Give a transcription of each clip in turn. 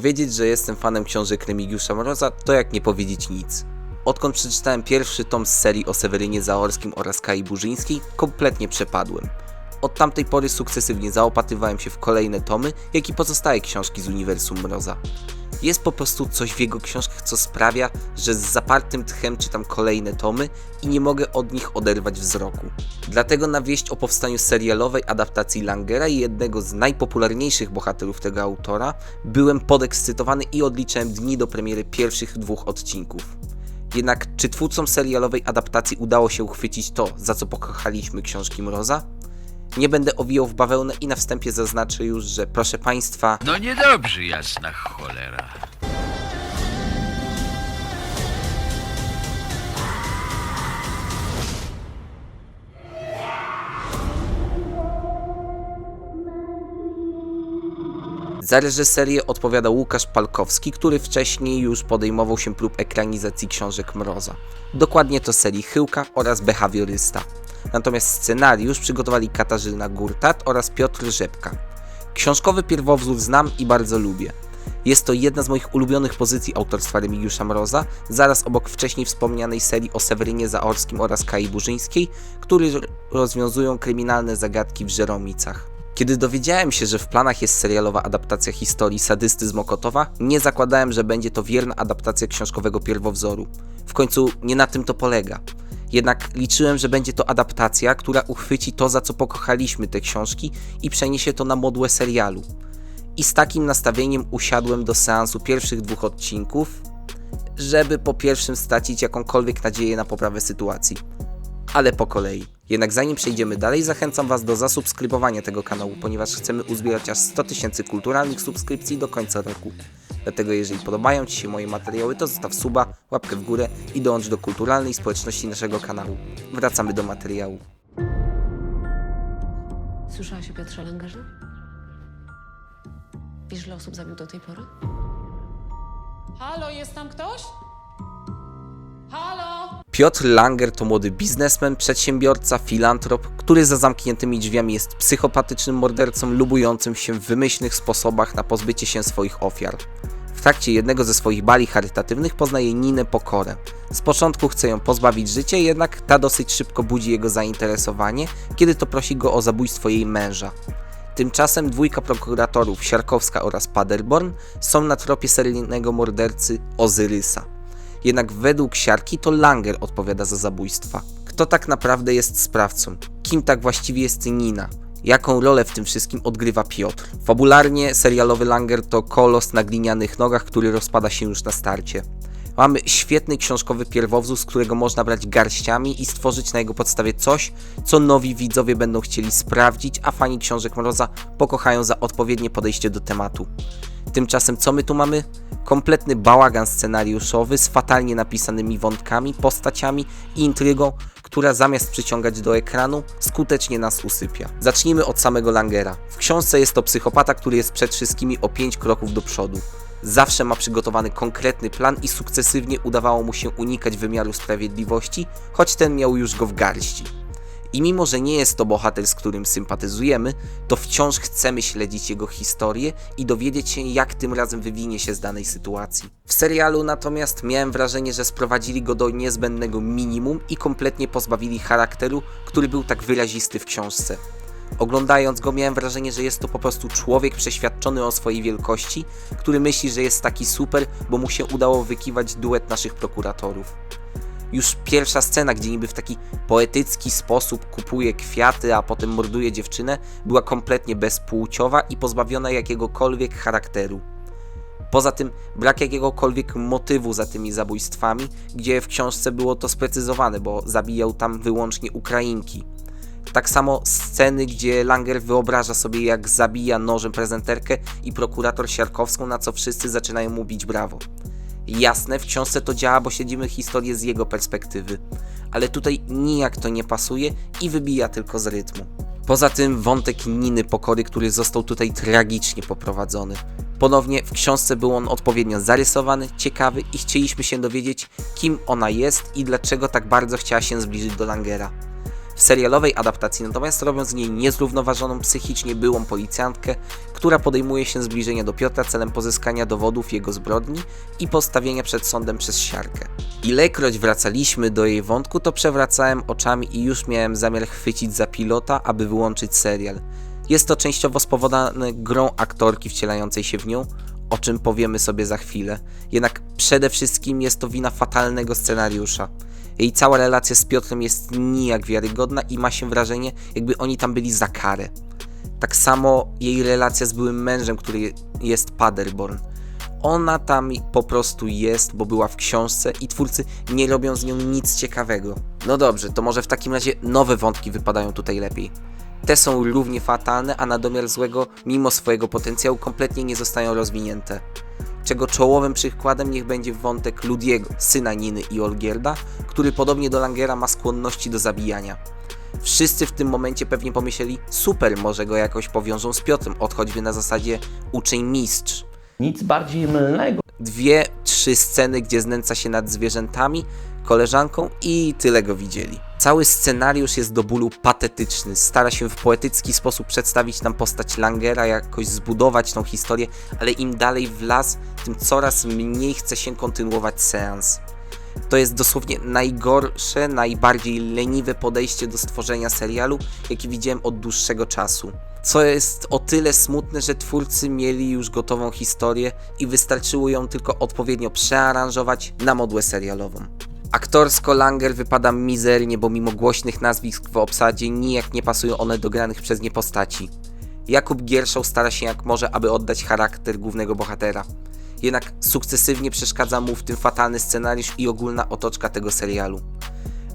Powiedzieć, że jestem fanem książek Remigiusza Mroza, to jak nie powiedzieć nic. Odkąd przeczytałem pierwszy tom z serii o Sewerynie Zaorskim oraz Kai Burzyńskiej, kompletnie przepadłem. Od tamtej pory sukcesywnie zaopatywałem się w kolejne tomy, jak i pozostałe książki z uniwersum Mroza. Jest po prostu coś w jego książkach, co sprawia, że z zapartym tchem czytam kolejne tomy i nie mogę od nich oderwać wzroku. Dlatego na wieść o powstaniu serialowej adaptacji Langera i jednego z najpopularniejszych bohaterów tego autora byłem podekscytowany i odliczałem dni do premiery pierwszych dwóch odcinków. Jednak czy twórcom serialowej adaptacji udało się uchwycić to, za co pokochaliśmy książki Mroza? Nie będę owijał w bawełnę i na wstępie zaznaczę już, że proszę Państwa, No niedobrze, jasna cholera. Za reżyserię odpowiada Łukasz Palkowski, który wcześniej już podejmował się prób ekranizacji książek Mroza. Dokładnie to serii Chyłka oraz Behawiorysta. Natomiast scenariusz przygotowali Katarzyna Gurtat oraz Piotr Rzepka. Książkowy pierwowzór znam i bardzo lubię. Jest to jedna z moich ulubionych pozycji autorstwa Remigiusza Mroza, zaraz obok wcześniej wspomnianej serii o Sewerynie Zaorskim oraz Kai Burzyńskiej, które rozwiązują kryminalne zagadki w Żeromicach. Kiedy dowiedziałem się, że w planach jest serialowa adaptacja historii Sadysty z Mokotowa, nie zakładałem, że będzie to wierna adaptacja książkowego pierwowzoru. W końcu nie na tym to polega. Jednak liczyłem, że będzie to adaptacja, która uchwyci to, za co pokochaliśmy te książki i przeniesie to na modłę serialu. I z takim nastawieniem usiadłem do seansu pierwszych dwóch odcinków, żeby po pierwszym stracić jakąkolwiek nadzieję na poprawę sytuacji. Ale po kolei. Jednak zanim przejdziemy dalej, zachęcam Was do zasubskrybowania tego kanału, ponieważ chcemy uzbierać aż 100 tysięcy kulturalnych subskrypcji do końca roku. Dlatego jeżeli podobają Ci się moje materiały, to zostaw suba, łapkę w górę i dołącz do kulturalnej społeczności naszego kanału. Wracamy do materiału. Słyszałaś o Piotrze Langerze? Wiesz, ile osób zabił do tej pory? Halo, jest tam ktoś? Halo? Piotr Langer to młody biznesmen, przedsiębiorca, filantrop, który za zamkniętymi drzwiami jest psychopatycznym mordercą lubującym się w wymyślnych sposobach na pozbycie się swoich ofiar. W trakcie jednego ze swoich bali charytatywnych poznaje Ninę Pokorę. Z początku chce ją pozbawić życia, jednak ta dosyć szybko budzi jego zainteresowanie, kiedy to prosi go o zabójstwo jej męża. Tymczasem dwójka prokuratorów, Siarkowska oraz Paderborn, są na tropie seryjnego mordercy Ozyrysa. Jednak według Siarki to Langer odpowiada za zabójstwa. Kto tak naprawdę jest sprawcą? Kim tak właściwie jest Nina? Jaką rolę w tym wszystkim odgrywa Piotr? Fabularnie serialowy Langer to kolos na glinianych nogach, który rozpada się już na starcie. Mamy świetny książkowy pierwowzór, z którego można brać garściami i stworzyć na jego podstawie coś, co nowi widzowie będą chcieli sprawdzić, a fani książek Mroza pokochają za odpowiednie podejście do tematu. Tymczasem co my tu mamy? Kompletny bałagan scenariuszowy z fatalnie napisanymi wątkami, postaciami i intrygą, która zamiast przyciągać do ekranu, skutecznie nas usypia. Zacznijmy od samego Langera. W książce jest to psychopata, który jest przed wszystkimi o 5 kroków do przodu. Zawsze ma przygotowany konkretny plan i sukcesywnie udawało mu się unikać wymiaru sprawiedliwości, choć ten miał już go w garści. I mimo, że nie jest to bohater, z którym sympatyzujemy, to wciąż chcemy śledzić jego historię i dowiedzieć się, jak tym razem wywinie się z danej sytuacji. W serialu natomiast miałem wrażenie, że sprowadzili go do niezbędnego minimum i kompletnie pozbawili charakteru, który był tak wyrazisty w książce. Oglądając go miałem wrażenie, że jest to po prostu człowiek przeświadczony o swojej wielkości, który myśli, że jest taki super, bo mu się udało wykiwać duet naszych prokuratorów. Już pierwsza scena, gdzie niby w taki poetycki sposób kupuje kwiaty, a potem morduje dziewczynę, była kompletnie bezpłciowa i pozbawiona jakiegokolwiek charakteru. Poza tym brak jakiegokolwiek motywu za tymi zabójstwami, gdzie w książce było to sprecyzowane, bo zabijał tam wyłącznie Ukrainki. Tak samo sceny, gdzie Langer wyobraża sobie, jak zabija nożem prezenterkę i prokurator Siarkowską, na co wszyscy zaczynają mu bić brawo. Jasne, w książce to działa, bo śledzimy historię z jego perspektywy, ale tutaj nijak to nie pasuje i wybija tylko z rytmu. Poza tym wątek Niny Pokory, który został tutaj tragicznie poprowadzony. Ponownie w książce był on odpowiednio zarysowany, ciekawy i chcieliśmy się dowiedzieć, kim ona jest i dlaczego tak bardzo chciała się zbliżyć do Langera. W serialowej adaptacji natomiast robią z niej niezrównoważoną psychicznie byłą policjantkę, która podejmuje się zbliżenia do Piotra celem pozyskania dowodów jego zbrodni i postawienia przed sądem przez siarkę. Ilekroć wracaliśmy do jej wątku, to przewracałem oczami i już miałem zamiar chwycić za pilota, aby wyłączyć serial. Jest to częściowo spowodowane grą aktorki wcielającej się w nią, o czym powiemy sobie za chwilę. Jednak przede wszystkim jest to wina fatalnego scenariusza. Jej cała relacja z Piotrem jest nijak wiarygodna i ma się wrażenie, jakby oni tam byli za karę. Tak samo jej relacja z byłym mężem, który jest Paderborn. Ona tam po prostu jest, bo była w książce i twórcy nie robią z nią nic ciekawego. No dobrze, to może w takim razie nowe wątki wypadają tutaj lepiej. Te są równie fatalne, a na domiar złego, mimo swojego potencjału, kompletnie nie zostają rozwinięte. Czego czołowym przykładem niech będzie wątek Ludiego, syna Niny i Olgierda, który podobnie do Langera ma skłonności do zabijania. Wszyscy w tym momencie pewnie pomyśleli, super, może go jakoś powiążą z Piotrem, od choćby na zasadzie uczeń-mistrz. Nic bardziej mylnego. Dwie, trzy sceny, gdzie znęca się nad zwierzętami, koleżanką i tyle go widzieli. Cały scenariusz jest do bólu patetyczny, stara się w poetycki sposób przedstawić nam postać Langera, jakoś zbudować tą historię, ale im dalej w las, tym coraz mniej chce się kontynuować seans. To jest dosłownie najgorsze, najbardziej leniwe podejście do stworzenia serialu, jakie widziałem od dłuższego czasu. Co jest o tyle smutne, że twórcy mieli już gotową historię i wystarczyło ją tylko odpowiednio przearanżować na modłę serialową. Aktorsko Langer wypada mizernie, bo mimo głośnych nazwisk w obsadzie nijak nie pasują one do granych przez nie postaci. Jakub Gierszał stara się jak może, aby oddać charakter głównego bohatera. Jednak sukcesywnie przeszkadza mu w tym fatalny scenariusz i ogólna otoczka tego serialu.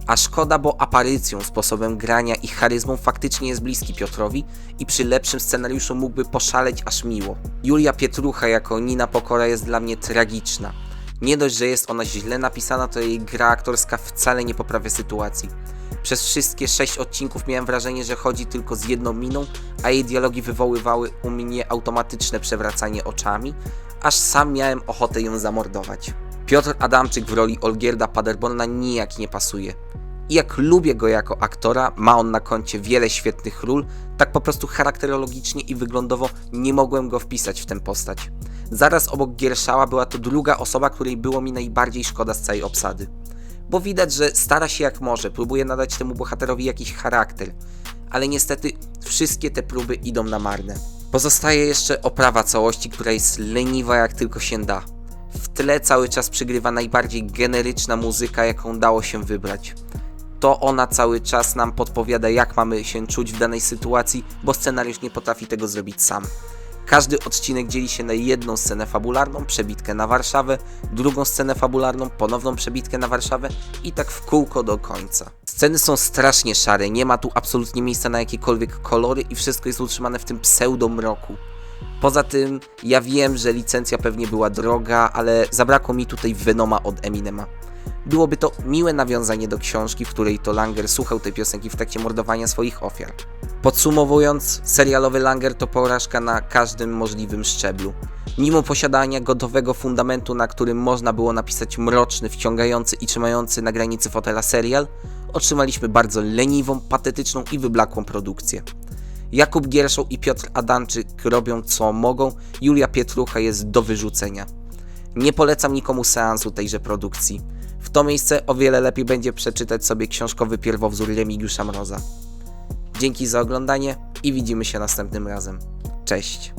A szkoda, bo aparycją, sposobem grania i charyzmą faktycznie jest bliski Piotrowi i przy lepszym scenariuszu mógłby poszaleć aż miło. Julia Pietrucha jako Nina Pokora jest dla mnie tragiczna. Nie dość, że jest ona źle napisana, to jej gra aktorska wcale nie poprawia sytuacji. Przez wszystkie sześć odcinków miałem wrażenie, że chodzi tylko z jedną miną, a jej dialogi wywoływały u mnie automatyczne przewracanie oczami, aż sam miałem ochotę ją zamordować. Piotr Adamczyk w roli Olgierda Paderborna nijak nie pasuje. I jak lubię go jako aktora, ma on na koncie wiele świetnych ról, tak po prostu charakterologicznie i wyglądowo nie mogłem go wpisać w tę postać. Zaraz obok Gierszała była to druga osoba, której było mi najbardziej szkoda z całej obsady. Bo widać, że stara się jak może, próbuje nadać temu bohaterowi jakiś charakter, ale niestety wszystkie te próby idą na marne. Pozostaje jeszcze oprawa całości, która jest leniwa jak tylko się da. Tle cały czas przygrywa najbardziej generyczna muzyka, jaką dało się wybrać. To ona cały czas nam podpowiada, jak mamy się czuć w danej sytuacji, bo scenariusz nie potrafi tego zrobić sam. Każdy odcinek dzieli się na jedną scenę fabularną, przebitkę na Warszawę, drugą scenę fabularną, ponowną przebitkę na Warszawę i tak w kółko do końca. Sceny są strasznie szare, nie ma tu absolutnie miejsca na jakiekolwiek kolory i wszystko jest utrzymane w tym pseudomroku. Poza tym, ja wiem, że licencja pewnie była droga, ale zabrakło mi tutaj Venoma od Eminema. Byłoby to miłe nawiązanie do książki, w której to Langer słuchał tej piosenki w trakcie mordowania swoich ofiar. Podsumowując, serialowy Langer to porażka na każdym możliwym szczeblu. Mimo posiadania gotowego fundamentu, na którym można było napisać mroczny, wciągający i trzymający na granicy fotela serial, otrzymaliśmy bardzo leniwą, patetyczną i wyblakłą produkcję. Jakub Gierszał i Piotr Adamczyk robią co mogą, Julia Pietrucha jest do wyrzucenia. Nie polecam nikomu seansu tejże produkcji. W to miejsce o wiele lepiej będzie przeczytać sobie książkowy pierwowzór Remigiusza Mroza. Dzięki za oglądanie i widzimy się następnym razem. Cześć!